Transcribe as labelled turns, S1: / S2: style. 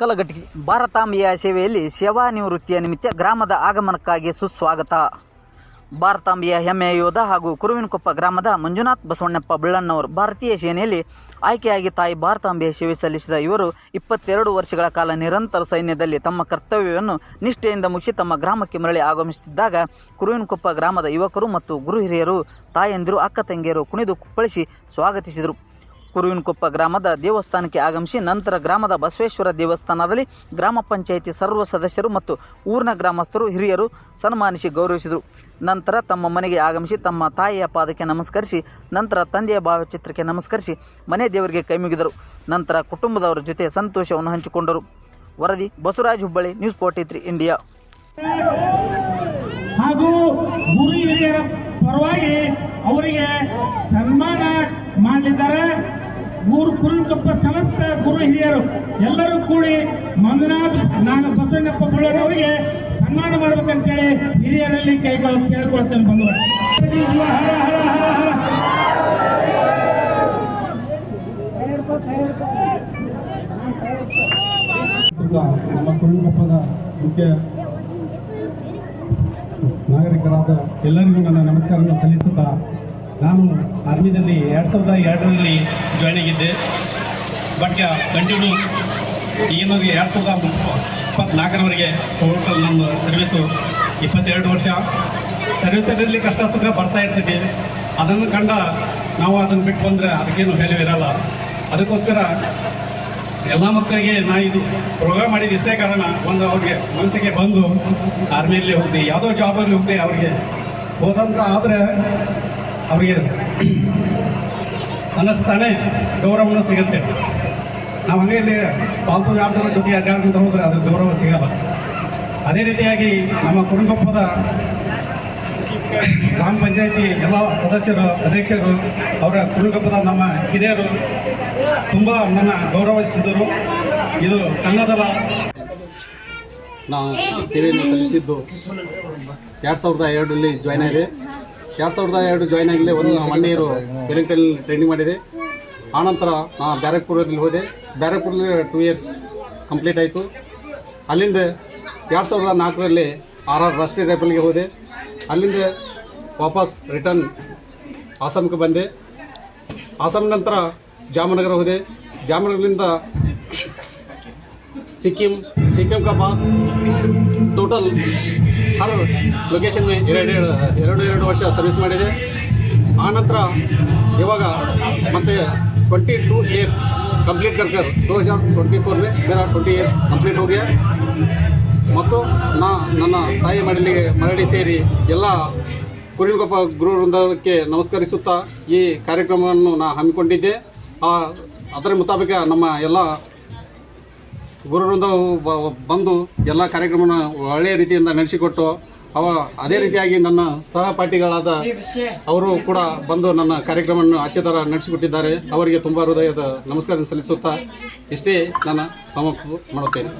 S1: ಕಲಘಟಗಿ ಭಾರತಾಂಬೆಯ ಸೇವೆಯಲ್ಲಿ ಸೇವಾ ನಿವೃತ್ತಿಯ ನಿಮಿತ್ತ ಗ್ರಾಮದ ಆಗಮನಕ್ಕಾಗಿ ಸುಸ್ವಾಗತ. ಭಾರತಾಂಬೆಯ ಹೆಮ್ಮೆಯ ಯೋಧ ಹಾಗೂ ಕುರುವಿನಕೊಪ್ಪ ಗ್ರಾಮದ ಮಂಜುನಾಥ್ ಬಸವಣ್ಣಪ್ಪ ಬಳ್ಳಣ್ಣವರು ಭಾರತೀಯ ಸೇನೆಯಲ್ಲಿ ಆಯ್ಕೆಯಾಗಿ ತಾಯಿ ಭಾರತಾಂಬೆಯ ಸೇವೆ ಸಲ್ಲಿಸಿದ ಇವರು ಇಪ್ಪತ್ತೆರಡು ವರ್ಷಗಳ ಕಾಲ ನಿರಂತರ ಸೈನ್ಯದಲ್ಲಿ ತಮ್ಮ ಕರ್ತವ್ಯವನ್ನು ನಿಷ್ಠೆಯಿಂದ ಮುಗಿಸಿ ತಮ್ಮ ಗ್ರಾಮಕ್ಕೆ ಮರಳಿ ಆಗಮಿಸುತ್ತಿದ್ದಾಗ ಕುರುವಿನಕೊಪ್ಪ ಗ್ರಾಮದ ಯುವಕರು ಮತ್ತು ಗುರು ಹಿರಿಯರು ತಾಯಂದಿರು, ಅಕ್ಕ ತಂಗಿಯರು ಕುಣಿದು ಕುಪ್ಪಳಿಸಿ ಸ್ವಾಗತಿಸಿದರು. ಕುರುವಿನಕೊಪ್ಪ ಗ್ರಾಮದ ದೇವಸ್ಥಾನಕ್ಕೆ ಆಗಮಿಸಿ ನಂತರ ಗ್ರಾಮದ ಬಸವೇಶ್ವರ ದೇವಸ್ಥಾನದಲ್ಲಿ ಗ್ರಾಮ ಪಂಚಾಯಿತಿ ಸರ್ವ ಸದಸ್ಯರು ಮತ್ತು ಊರಿನ ಗ್ರಾಮಸ್ಥರು ಹಿರಿಯರು ಸನ್ಮಾನಿಸಿ ಗೌರವಿಸಿದರು. ನಂತರ ತಮ್ಮ ಮನೆಗೆ ಆಗಮಿಸಿ ತಮ್ಮ ತಾಯಿಯ ಪಾದಕ್ಕೆ ನಮಸ್ಕರಿಸಿ, ನಂತರ ತಂದೆಯ ಭಾವಚಿತ್ರಕ್ಕೆ ನಮಸ್ಕರಿಸಿ ಮನೆ ದೇವರಿಗೆ ಕೈಮುಗಿದರು ನಂತರ ಕುಟುಂಬದವರ ಜೊತೆ ಸಂತೋಷವನ್ನು ಹಂಚಿಕೊಂಡರು. ವರದಿ, Basavaraj Hubballi news forty three India
S2: ಹಾಗೂ ಗುರು ಹಿರಿಯರ ಪರವಾಗಿ ಅವರಿಗೆ ಸನ್ಮಾನ ಮಾಡಲಿದ್ದಾರೆ. ಗುರು ಕುರುಕಪ್ಪ ಸಮಸ್ತ ಗುರು ಹಿರಿಯರು ಎಲ್ಲರೂ ಕೂಡಿ ಮಂಜುನಾಥ್, ನಾನು ಬಸವಣ್ಣಪ್ಪ ಬಳ್ಳವರಿಗೆ ಸನ್ಮಾನ ಮಾಡ್ಬೇಕಂತೇಳಿ ಹಿರಿಯರಲ್ಲಿ ಕೈಗಳು ಕೇಳ್ಕೊಳ್ತೇನೆ
S3: ಪ್ರಸ್ತುತ ನಮ್ಮ ಕುರುಂಗಪ್ಪದ ಮುಖ್ಯ ನಾಗರಿಕರಾದ ಎಲ್ಲರಿಗೂ ನನ್ನ ನಮಸ್ಕಾರವನ್ನು ಸಲ್ಲಿಸುತ್ತಾ ನಾನು ಆರ್ಮಿದಲ್ಲಿ ಎರಡು ಸಾವಿರದ ಎರಡರಲ್ಲಿ ಜಾಯ್ನ್ ಆಗಿದ್ದೆ. ಬಟ್ ಕಂಟಿನ್ಯೂ ಈಗಿನ ಎರಡು ಸಾವಿರದ ಇಪ್ಪತ್ನಾಲ್ಕರವರೆಗೆ ಟೋಟಲ್ ನಮ್ಮ ಸರ್ವೀಸು ಇಪ್ಪತ್ತೆರಡು ವರ್ಷ. ಸರ್ವೀಸಲ್ಲಿ ಕಷ್ಟ ಸುಖ ಬರ್ತಾ ಇರ್ತೈತಿ ಅದನ್ನು ಕಂಡ ನಾವು ಅದನ್ನು ಬಿಟ್ಟು ಬಂದರೆ ಅದಕ್ಕೇನು ವ್ಯಾಲ್ಯೂ ಇರಲ್ಲ. ಅದಕ್ಕೋಸ್ಕರ ಎಲ್ಲ ಮಕ್ಕಳಿಗೆ ನಾ ಇದು ಪ್ರೋಗ್ರಾಮ್ ಮಾಡಿದ್ದು ಇಷ್ಟೇ ಕಾರಣ ಒಂದು ಅವ್ರಿಗೆ ಮನಸ್ಸಿಗೆ ಬಂದು ಆರ್ಮಿಯಲ್ಲಿ ಹೋಗಿ ಯಾವುದೋ ಜಾಬಲ್ಲಿ ಹೋಗ್ತೀವಿ ಅವ್ರಿಗೆ ಹೋದಂತ ಆದರೆ ಅವರಿಗೆ ಅನ್ನಿಸ್ತಾನೆ ಗೌರವನೂ ಸಿಗುತ್ತೆ. ನಾವು ಹಂಗೆ ಇಲ್ಲಿ ಪಾಲ್ತು ಯಾರ್ದಾರ ಜೊತೆ ಅಡ್ಡಾಡ್ಕೊಂತ ಹೋದ್ರೆ ಅದು ಗೌರವ ಸಿಗಲ್ಲ. ಅದೇ ರೀತಿಯಾಗಿ ನಮ್ಮ ಕುರುಂಗೊಪ್ಪದ ಗ್ರಾಮ ಪಂಚಾಯತಿ ಎಲ್ಲ ಸದಸ್ಯರು, ಅಧ್ಯಕ್ಷರು, ಅವರ ಕುರುಂಗೊಪ್ಪದ ನಮ್ಮ ಹಿರಿಯರು ತುಂಬ ನನ್ನ ಗೌರವಿಸಿದರು. ಇದು ಸಣ್ಣದಲ್ಲ. ನಾವು ಸೇವೆಯನ್ನು ಸಲ್ಲಿಸಿದ್ದು ಎರಡು ಸಾವಿರದ ಎರಡರಲ್ಲಿ ಜಾಯ್ನ್ ಆಗಿದೆ ಎರಡು ಸಾವಿರದ ಎರಡು ಜಾಯ್ನ್ ಆಗಲಿ ಒಂದು ಒನ್ ಇಯರು ಟ್ರೈನಿಂಗ್ ಮಾಡಿದೆ. ಆನಂತರ ನಾನು ಬ್ಯಾರಕ್ಪುರದಲ್ಲಿ ಹೋದೆ. ಬ್ಯಾರಕ್ಪುರಲ್ಲಿ ಟೂ ಇಯರ್ಸ್ ಕಂಪ್ಲೀಟ್ ಆಯಿತು. ಅಲ್ಲಿಂದ ಎರಡು ಸಾವಿರದ ನಾಲ್ಕರಲ್ಲಿ ಆರ್ ಆರ್ ರಾಷ್ಟ್ರೀಯ ರೈಫಲ್ಗೆ ಹೋದೆ. ಅಲ್ಲಿಂದ ವಾಪಸ್ ರಿಟರ್ನ್ ಆಸಾಮ್ಗೆ ಬಂದೆ. ಆಸಾಮ್ ನಂತರ ಜಾಮನಗರ ಹೋದೆ. ಜಾಮನಗರದಿಂದ ಸಿಕ್ಕಿಂ ಸಿಕ್ಕಿಂ ಕಬಾಬ್ ಟೋಟಲ್ ಹರ್ ಲೊಕೇಶನ್ ಎರಡು ಎರಡು ಎರಡು ಎರಡು ವರ್ಷ ಸರ್ವಿಸ್ ಮಾಡಿದೆ. ಆನಂತರ ಇವಾಗ ಮತ್ತೆ ಟ್ವೆಂಟಿ ಟೂ ಇಯರ್ಸ್ ಕಂಪ್ಲೀಟ್ ಕರ್ಕರ್. ಟೂ ಹಜಾರ್ ಟ್ವೆಂಟಿ ಫೋರ್ ಮೇ ಮೇರಾ ಟ್ವೆಂಟಿ ಇಯರ್ಸ್ ಕಂಪ್ಲೀಟ್ ಹೋಗಿ. ಮತ್ತು ನಾ, ನನ್ನ ತಾಯಿ ಮಡಲಿಗೆ ಮರಡಿ ಸೇರಿ ಎಲ್ಲ ಕುರಿಲ್ಗೊಪ್ಪ ಗುರು ವೃಂದಕ್ಕೆ ನಮಸ್ಕರಿಸುತ್ತಾ ಈ ಕಾರ್ಯಕ್ರಮವನ್ನು ನಾ ಹಮ್ಮಿಕೊಂಡಿದ್ದೆ. ಅದರ ಮುತಾಬಿಕ ನಮ್ಮ ಎಲ್ಲ ಗುರುವೃಂದ ಬಂದು ಎಲ್ಲ ಕಾರ್ಯಕ್ರಮನ ಒಳ್ಳೆಯ ರೀತಿಯಿಂದ ನಡೆಸಿಕೊಟ್ಟು, ಅವ ಅದೇ ರೀತಿಯಾಗಿ ನನ್ನ ಸಹಪಾಠಿಗಳಾದ ಅವರು ಕೂಡ ಬಂದು ನನ್ನ ಕಾರ್ಯಕ್ರಮವನ್ನು ಆಚೆ ಥರ ನಡೆಸಿಕೊಟ್ಟಿದ್ದಾರೆ. ಅವರಿಗೆ ತುಂಬ ಹೃದಯದ ನಮಸ್ಕಾರ ಸಲ್ಲಿಸುತ್ತಾ ಇಷ್ಟೇ ನನ್ನ ಸಮಾಪ್ತ ಮಾಡುತ್ತೇನೆ.